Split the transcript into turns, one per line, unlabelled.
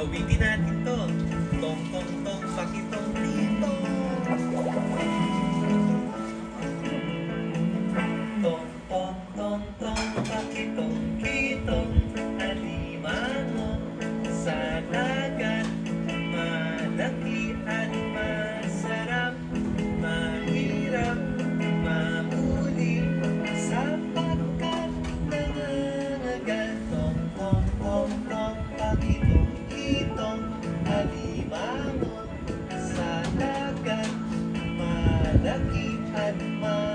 Ulitin natin to. Tong tong tong pakitong dito. Tong tong tong tong pakitong kitong alimango sa dagat malaki at masarap mahirap mahuli sapagkat nangangagat tong tong tong tong pakitong mananakit at